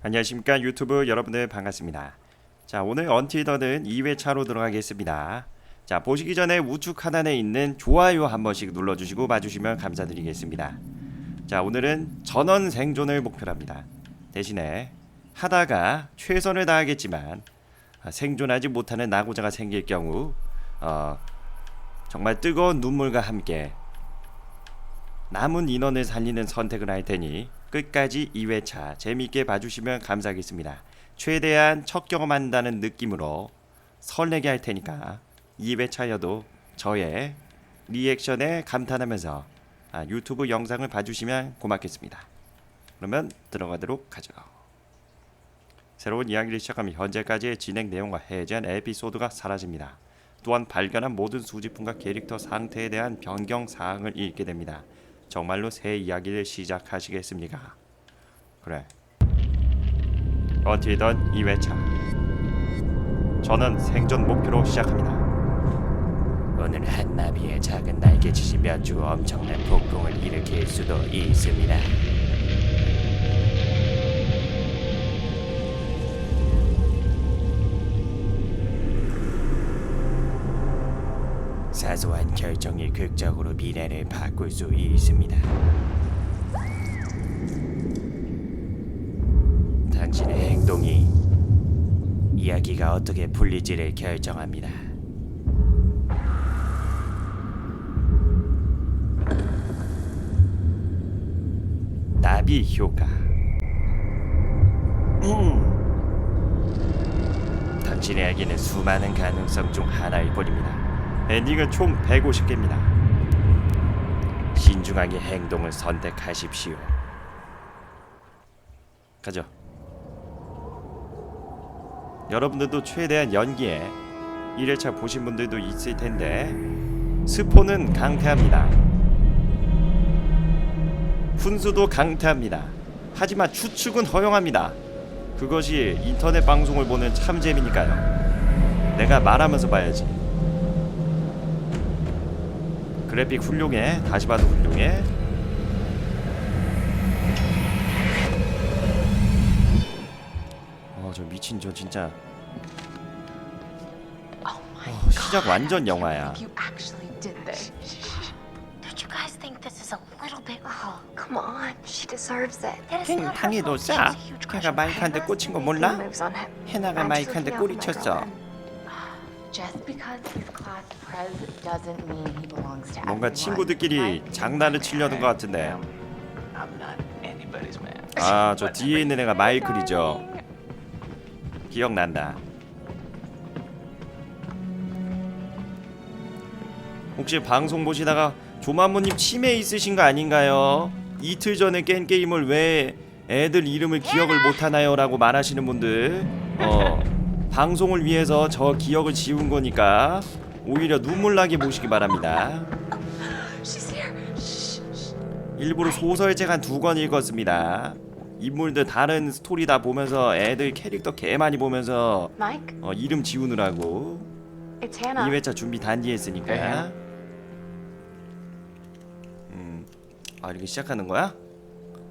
안녕하십니까 유튜브 여러분들 반갑습니다. 자 오늘 언티더는 2회차로 들어가겠습니다. 자 보시기 전에 우측 하단에 있는 좋아요 한 번씩 눌러주시고 봐주시면 감사드리겠습니다. 자 오늘은 전원 생존을 목표로 합니다. 대신에 하다가 최선을 다하겠지만 아, 생존하지 못하는 낙오자가 생길 경우 어, 정말 뜨거운 눈물과 함께 남은 인원을 살리는 선택을 할 테니 끝까지 2회차 재미있게 봐주시면 감사하겠습니다. 최대한 첫 경험한다는 느낌으로 설레게 할 테니까 2회차여도 저의 리액션에 감탄하면서 아, 유튜브 영상을 봐주시면 고맙겠습니다. 그러면 들어가도록 하죠. 새로운 이야기를 시작하면 현재까지의 진행 내용과 해제한 에피소드가 사라집니다. 또한 발견한 모든 수집품과 캐릭터 상태에 대한 변경 사항을 읽게 됩니다. 정말로 새 이야기를 시작하시겠습니까? 그래. 어찌든 2회차. 저는 생존 목표로 시작합니다. 오늘 한 나비의 작은 날개짓이 몇 주 엄청난 폭풍을 일으킬 수도 있습니다. 사소한 결정이 극적으로 미래를 바꿀 수 있습니다. 당신의 행동이 이야기가 어떻게 풀릴지를 결정합니다. 나비 효과. 당신에게는 수많은 가능성 중 하나일 뿐입니다. 엔딩은 총 150개입니다. 신중하게 행동을 선택하십시오. 가죠. 여러분들도 최대한 연기에 1회차 보신 분들도 있을 텐데 스포는 강퇴합니다. 훈수도 강퇴합니다. 하지만 추측은 허용합니다. 그것이 인터넷 방송을 보는 참 재미니까요. 내가 말하면서 봐야지. 그래픽 훌륭해. 다시 봐도 훌륭해. 어, 저 미친 저 진짜 Oh 어, 시작 완전 영화야. You actually did this. Don't you guys think this is a little bit Oh, come on. She deserves it. It is 걘 not her 향이도 fault. She has 싸. a huge crush 걔가 on 마이크한테. 꽂힌 거 몰라? moves on him. 해나가 I'm just 마이크한테 looking out 꼬리 for my 쳤어. girlfriend. Just because he's class 뭔가. 친구들끼리? 장난을 치려는 것 같은데. 아, 저 뒤에 있는 애가 마이클이죠. 기억난다. 혹시 방송 보시다가 조만모님 치매 있으신 거 아닌가요? 이틀 전에 깬 게임을 왜 애들 이름을 기억을 못 하나요?라고 말하시는 분들, 어 방송을 위해서 저 기억을 지운 거니까 오히려 눈물 나게 보시기 바랍니다. 일부러 소설 책 한 두 권 읽었습니다. 인물들 다른 스토리 다 보면서 애들 캐릭터 개 많이 보면서 어, 이름 지우느라고 it's Hannah. 2회차 준비 단디 했으니까. 네. 음, 아 이렇게 시작하는 거야?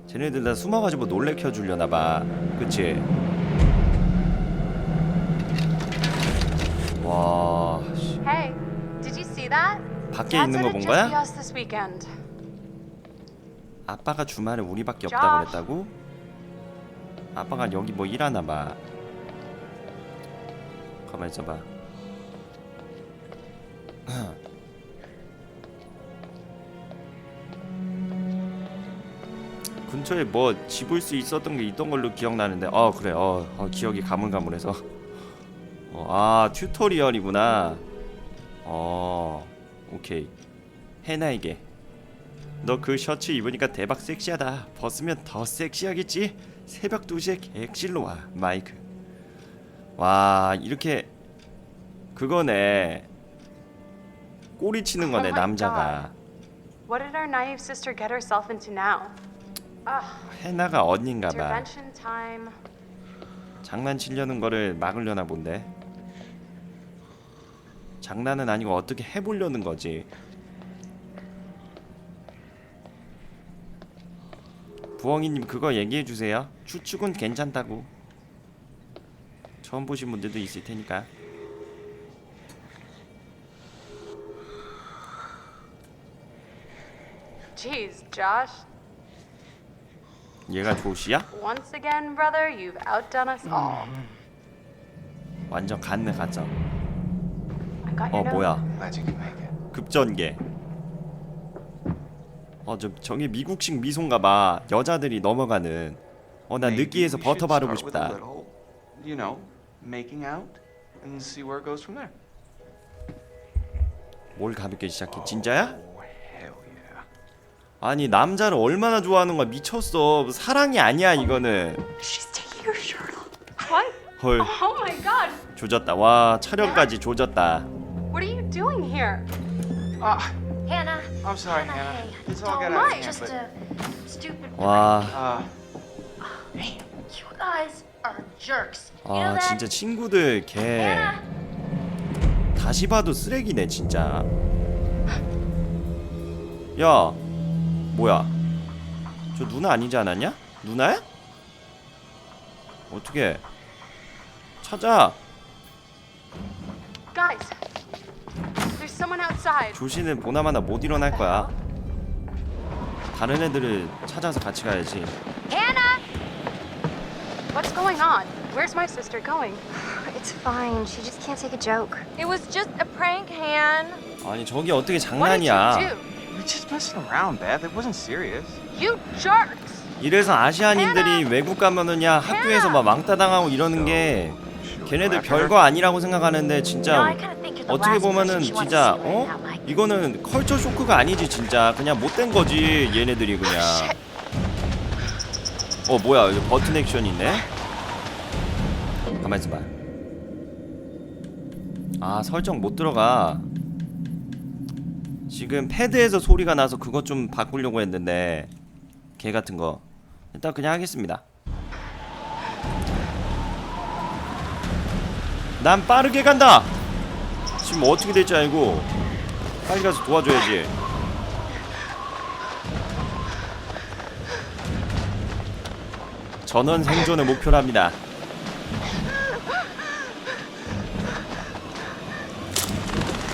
쟤네들 다 숨어가지고 놀래켜 주려나 봐. 그치? 와, 씨, Hey, did you see that? 밖에 있는 거 본 거야? us this weekend. 아빠가 주말에 우리밖에 없다고. 그랬다고? 아빠가 여기 뭐 일하나 봐. 가만 있어봐. 근처에 뭐 집을 수 있었던 게 있던 걸로 기억나는데 어 그래 어, 어, 기억이 가물가물해서 어, 아 튜토리얼이구나 어 오케이 해나에게 너 그 셔츠 입으니까 대박 섹시하다. 벗으면 더 섹시하겠지? 새벽 2시에 객실로 와, 마이크. 와, 이렇게 그거네. 꼬리 치는 거네, Oh 남자가. What did our naive sister get herself into now? Ugh, 해나가 언니인가 봐. intervention time. 장난치려는 거를 막으려나 본데. 장난은 아니고 어떻게 해보려는 거지. 부엉이님 그거 얘기해 주세요. 추측은 괜찮다고. 처음 보신 분들도 있을 테니까. Jeez, Josh. 얘가 조시야? Once again, brother, you've outdone us all. 완전 갔네 가짜. 어. 뭐야? 급전개. 어저 저게 미국식 미소인가봐. 여자들이 넘어가는. 어 나 느끼해서 버터 바르고 싶다. you know, making out and see where it goes from there. 뭘 가볍게 시작해? 진짜야? Oh. 아니 남자를 얼마나 좋아하는 거야 미쳤어. 사랑이 아니야 이거는. 헐 Oh. 조졌다. 와 촬영까지 조졌다. Doing here? Ah, Hannah. I'm sorry, Hannah, Hannah. hey. It's all Don't got out of mind, hand, Just but a stupid. 와. uh, You guys are jerks. You know 아 that? 진짜 친구들 개 다시 봐도 쓰레기네 진짜 야 뭐야 저 누나 아니지 않았냐? 누나야? 어떻게 찾아 Guys, someone outside. 조시는 보나마나 못 일어날 거야 다른 애들을 찾아서 같이 가야지 Hannah. What's going on? Where's my sister going? It's fine. She just can't take a joke. It was just a prank, Han. 아니 저게 어떻게 What did 장난이야 you do? we're just messing around, Beth. It wasn't serious. You jerks! 이래서 아시아인들이 외국 가면은 야 학교에서 막 왕따 당하고 이러는 게 걔네들 별거 아니라고 생각하는데 진짜 The 어떻게 보면은 진짜 어. 이거는 컬처 쇼크가 아니지 진짜. 그냥 못된 거지 얘네들이 그냥. 어 뭐야 버튼 액션 있네? 가만 있어 봐. 아 설정 못 들어가. 지금 패드에서 소리가 나서 그것 좀 바꾸려고 했는데 개 같은 거. 일단 그냥 하겠습니다. 난 빠르게 간다 지금 뭐 어떻게 될지 알고 빨리 가서 도와줘야지 전원 생존을 목표로 합니다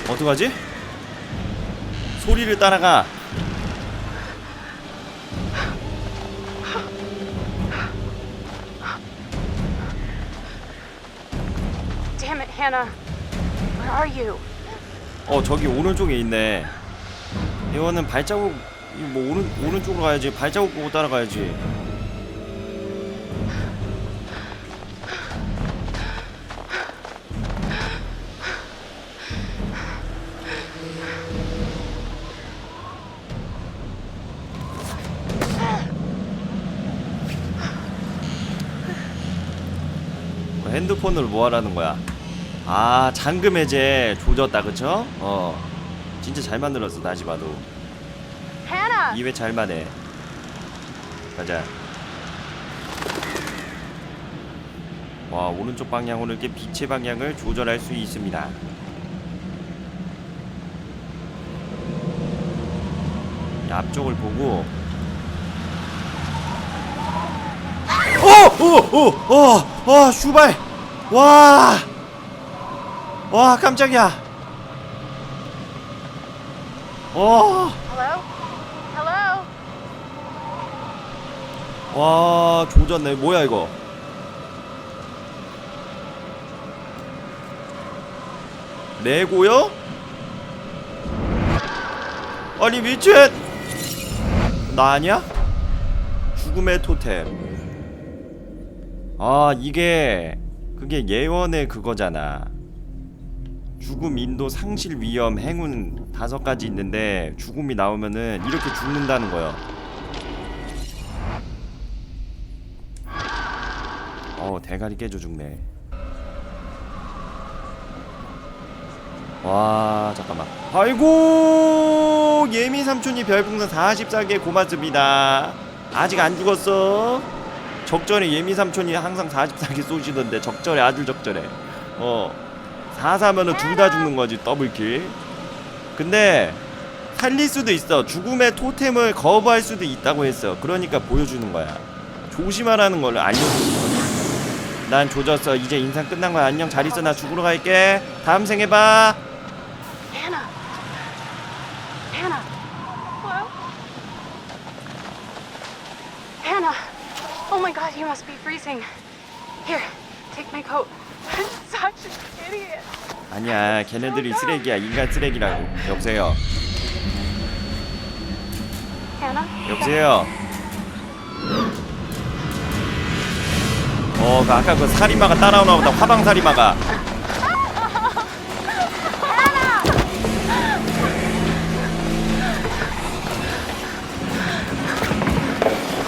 어떡하지? 소리를 따라가 Damn. 어 저기 오른쪽에 있네. 이거는 발자국 뭐 오른 오른쪽으로 가야지. 발자국 보고 따라가야지. 뭐 핸드폰을 뭐 하라는 거야 아 잠금 해제 조졌다 그쵸? 어 진짜 잘 만들었어 다시 봐도 Hannah! 2회 잘만해 가자 와 오른쪽 방향으로 이렇게 빛의 방향을 조절할 수 있습니다 이 앞쪽을 보고 어! 오! 오! 어! 어! 슈발! 와! 와 깜짝이야 어! Hello? Hello? 와 조졌네 뭐야 이거 레고요? 아니 미친 나 아니야? 죽음의 토템 아 이게 그게 예언의 그거잖아 죽음 인도 상실 위험 행운 다섯 가지 있는데 죽음이 나오면은 이렇게 죽는다는 거요. 어 대가리 깨져 죽네. 와 잠깐만. 아이고 예미 삼촌이 별풍선 44개 고맙습니다. 아직 안 죽었어? 적절해 예미 삼촌이 항상 44개 쏘시던데 적절해 아주 적절해. 어 44면은 둘 다 죽는 거지 더블킬 근데 살릴 수도 있어. 죽음의 토템을 거부할 수도 있다고 했어. 그러니까 보여주는 거야. 조심하라는 걸 알려주는 거야. 난 조졌어. 이제 인상 끝난 거야. 안녕. 잘 있어. 나 죽으러 갈게. 다음 생에 봐. Take my coat. I'm such an idiot. 아니야. 걔네들이 쓰레기야. 인간 쓰레기라고. 여보세요. Hannah? 여보세요. 어, 그 아까 그 사리마가 따라오나 보다. 화방 사리마가.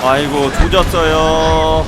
아이고 조졌어요.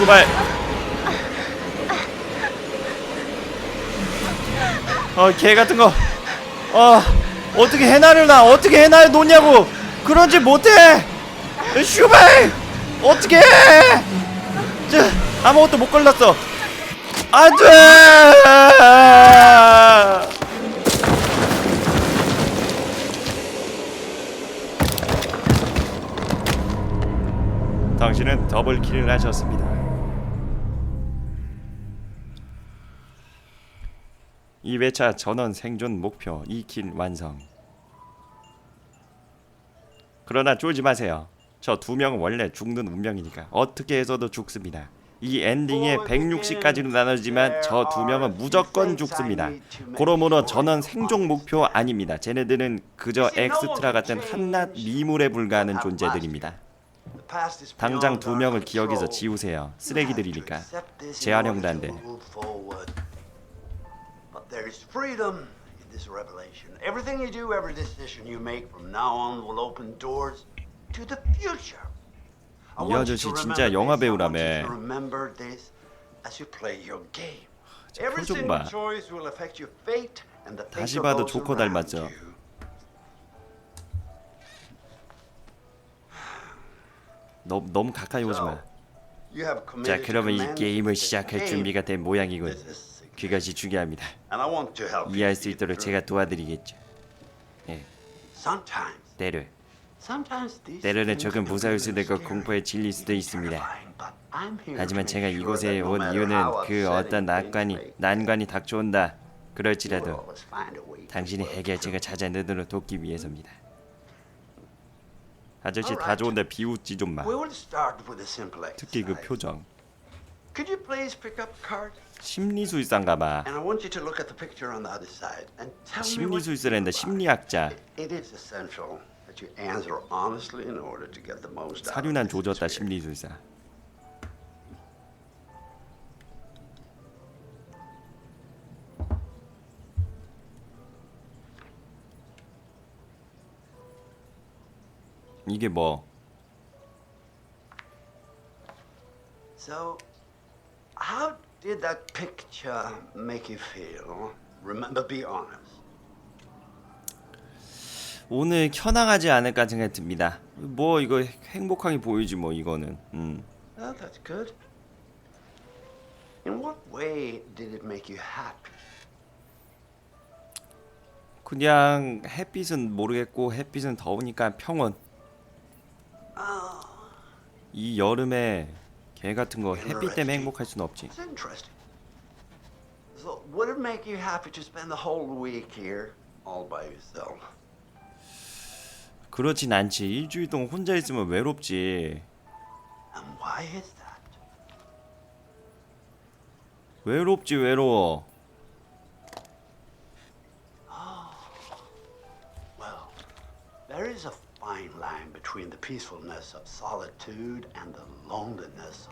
와 슈발. 어 개 같은 거. 어 어떻게 해나를 나 어떻게 해나를 놓냐고 그런지 못해. 슈발 어떻게 해? 저 아무것도 못 걸렸어. 안 돼. 당신은 더블 킬을 하셨습니다. 2회차 전원 생존 목표 2킬 완성. 그러나 쫄지 마세요. 저 두 명은 원래 죽는 운명이니까 어떻게 해서도 죽습니다. 이 엔딩에 160까지로 나눠지지만 저 두 명은 무조건 죽습니다. 그러므로 저는 생존 목표 아닙니다. 쟤네들은 그저 엑스트라 같은 한낱 미물에 불과하는 존재들입니다. 당장 두 명을 기억에서 지우세요. 쓰레기들이니까. 재활용도 안 돼. There's freedom in this revelation. Everything you do, every decision you make from now on will open doors to the future. I 이 want you 아저씨 to 진짜 remember 영화 배우라며. remember this as you play your game. 저 Every single 봐. choice will affect your fate and the fate 다시 of 봐도 those 조커 around 닮았죠. you. 너무 너무 가까이 오지 마. 자, 그러면 이 게임을 시작할. 준비가 된 모양이군. 그것이 중요합니다. 이해할 수 있도록. 제가 도와드리겠죠. Sometimes these 때로는 조금 무서울 수도 있고. 공포에 질릴 수도 있습니다. 하지만 제가 이곳에 온 이유는 그 어떤 things 난관이 닥쳐온다. 그럴지라도 work 해결책을 through. 찾아내도록 돕기 위해서입니다. 아저씨 다. 좋은데 비웃지 좀 마. 특히 그. 표정. Could you please pick up a card? 심리술사인가 봐. And I want you to look at the picture on the other side and tell me what you 심리술사랜다. feel about it. 심리학자. It is essential that you answer honestly in order to get the most out of 사륜한 this 조졌다 experience. 심리술사. 이게 뭐? So, did that picture make you feel? Remember, be honest. 오늘 켜나가지 않을까 생각이 듭니다. 뭐 이거 행복하게 보이지 뭐 이거는. 음. Well, that's good. In what way did it make you happy? 그냥 햇빛은 모르겠고 햇빛은 더우니까 평온. 이 여름에 개 같은 거 햇빛 때문에 행복할 순 없지. It's interesting. So, would it make you happy to spend the whole week here all by yourself? 그렇진 않지. 일주일 동안 혼자 있으면 외롭지. And why is that? 외롭지 외로워. between the peacefulness of solitude and the loneliness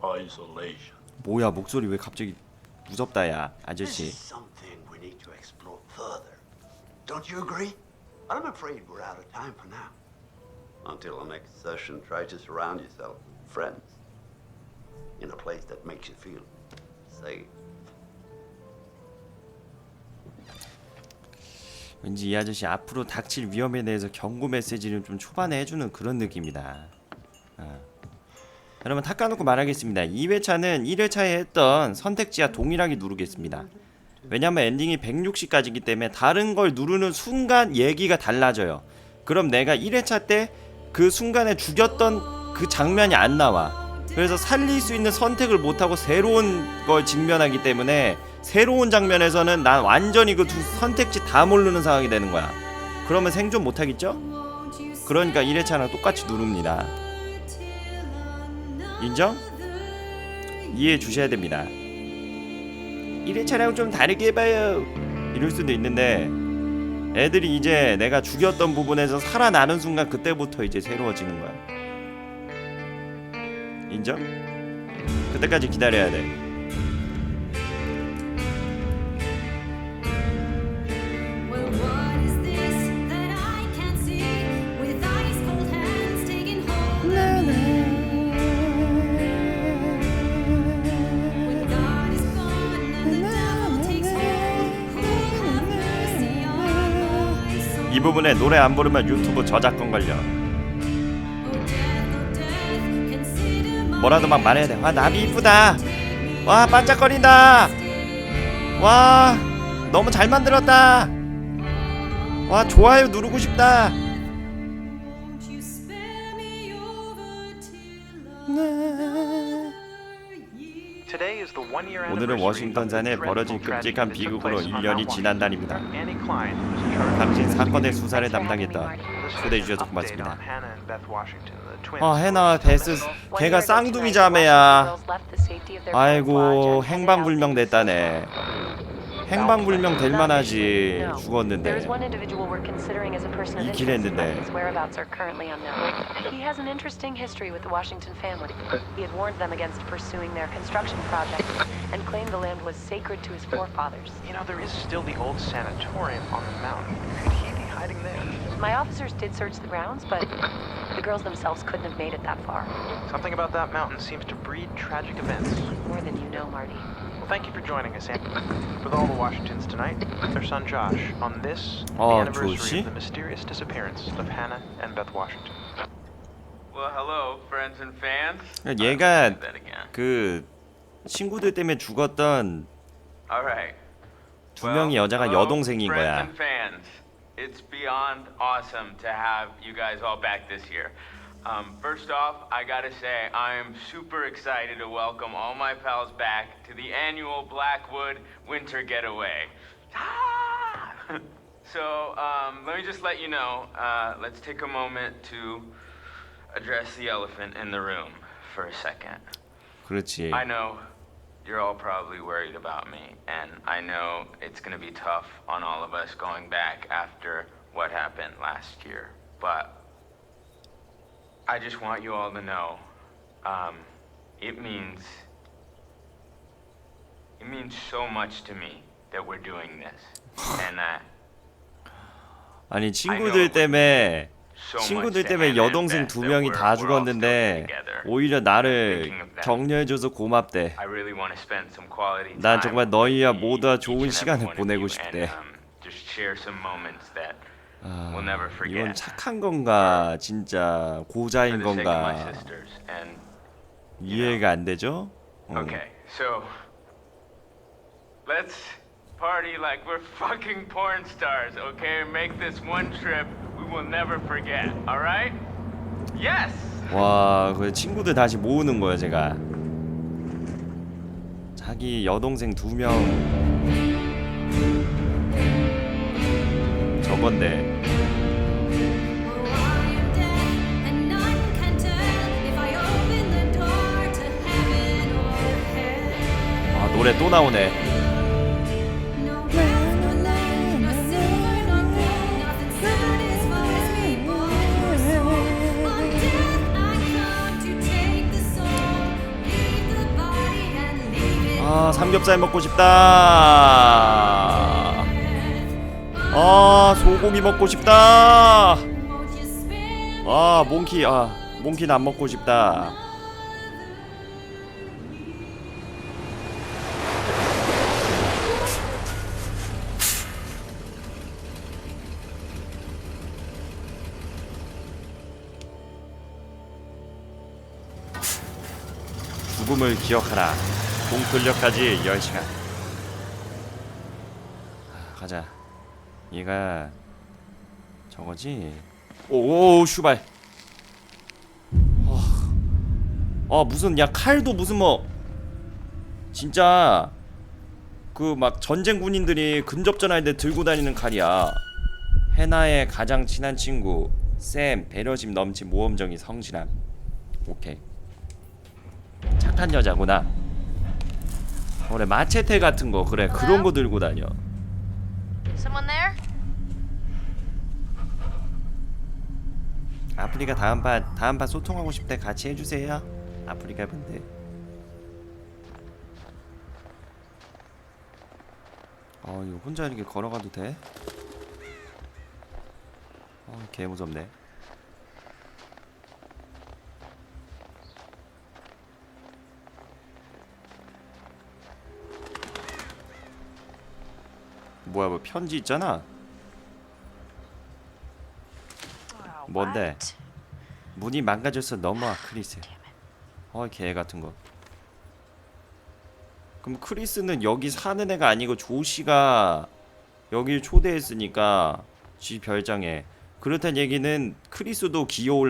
of isolation. 뭐야 목소리 왜 갑자기 무섭다 야 This 아저씨. is something we need to explore further. Don't you agree? I'm afraid we're out of time for now. Until our next session, try to surround yourself with friends in a place that makes you feel safe. 왠지 이 아저씨 앞으로 닥칠 위험에 대해서 경고 메시지를 좀 초반에 해주는 그런 느낌이다. 어. 여러분 탁까놓고 말하겠습니다. 2회차는 1회차에 했던 선택지와 동일하게 누르겠습니다. 왜냐면 엔딩이 160까지기 때문에 다른 걸 누르는 순간 얘기가 달라져요. 그럼 내가 1회차 때 그 순간에 죽였던 그 장면이 안 나와. 그래서 살릴 수 있는 선택을 못하고 새로운 걸 직면하기 때문에 새로운 장면에서는 난 완전히 그 두 선택지 다 모르는 상황이 되는 거야. 그러면 생존 못하겠죠? 그러니까 1회차랑 똑같이 누릅니다. 인정? 이해해 주셔야 됩니다. 1회차랑 좀 다르게 해봐요. 이럴 수도 있는데 애들이 이제 내가 죽였던 부분에서 살아나는 순간 그때부터 이제 새로워지는 거야. 인정? 그때까지 기다려야 돼. Well, what is this that I can't see? With ice cold hands taking hold of me. When God is gone and the devil takes hold, who'll have mercy on my soul? 이 부분에 노래 안 부르면 유튜브 저작권 걸려. 뭐라도 막 말해야 돼. 와 나비 이쁘다. 와 반짝거린다. 와 너무 잘 만들었다. 와 좋아요 누르고 싶다. 오늘은 of the 벌어진 끔찍한 비극으로 place on 1년이 Mount 지난. 날입니다. 당신 사건의 수사를 Marty. 초대해 주셔서 고맙습니다. 어 were still 베스 걔가 쌍둥이 자매야. 아이고 행방불명 됐다네. 행방불명 될 만하지 죽었는데. is one individual we're considering as a person of 있긴 interest, but 했는데. his whereabouts are currently unknown. He has an interesting history with the Washington family. He had warned them against pursuing their construction project and claimed the land was sacred to his forefathers. You know, there is still the old sanatorium on the mountain. Could he be hiding there? My officers did search the grounds, but the girls themselves couldn't have made it that far. Something about that mountain seems to breed tragic events. More than you know, Marty. Well, thank you for joining us, Annie. With all the Washingtons tonight, their son Josh, on this, the Oh, anniversary 조시? of the mysterious disappearance of Hannah and Beth Washington. Well, hello, friends and fans. 얘가 Say that again. 그 친구들 때문에 죽었던 All right. 두 명이 여자가 hello, 여동생인 friends 거야. and fans. It's beyond awesome to have you guys all back this year. Um, first off, I gotta say, I am super excited to welcome all my pals back to the annual Blackwood Winter Getaway. Ah! so, um, let me just let you know, uh, let's take a moment to address the elephant in the room for a second. 그렇지. I know you're all probably worried about me, and I know it's gonna be tough on all of us going back after what happened last year. But I just want you all to know, um, it means it means so much to me that we're doing this, and that 아니 친구들 때문에 so much 친구들 때문에 여동생 두 명이 다 죽었는데. 오히려 나를. 격려해줘서 고맙대. 난 정말 너희와 모두와 좋은 시간을 보내고 싶대. um, 아, 이건. 착한 건가 진짜 고자인 건가 이해가 안 되죠? 어. okay, so let's party like we're fucking porn stars, okay? Make this one trip we will never forget. All right? Yes. 와, 그 친구들 다시 모으는 거야 제가. 자기 여동생 두 명. 저건데. Oh. 아 노래 또 나오네. 삼겹살 먹고 싶다. 아 소고기 먹고 싶다. 아 몽키 아 몽키는 안 먹고 싶다. 죽음을 기억하라. 동클력까지 10시간. 아, 가자. 얘가 저거지? 오오 슈발. 아, 아 무슨 야 칼도 무슨 뭐 진짜 그 막 전쟁 군인들이 근접전할 때 들고 다니는 칼이야. 해나의 가장 친한 친구 샘 배려심 넘친 모험정이 성실함. 오케이. 착한 여자구나. 그래 마체테 같은 거 그래 그런 거 들고 다녀. Someone there? 아프리카 다음 판 다음 판 소통하고 싶대 같이 해주세요. 아프리카 분들. 어 이거 혼자 이렇게 걸어가도 돼? 어개 무섭네. 뭐야 뭐 편지 있잖아. 뭔데? 문이 망가져서 넘어와 크리스. 어개 같은 거. 그럼 크리스는 여기 사는 애가 아니고 조씨가 여길 초대했으니까 지 별장에 그렇단 얘기는 크리스도 기어올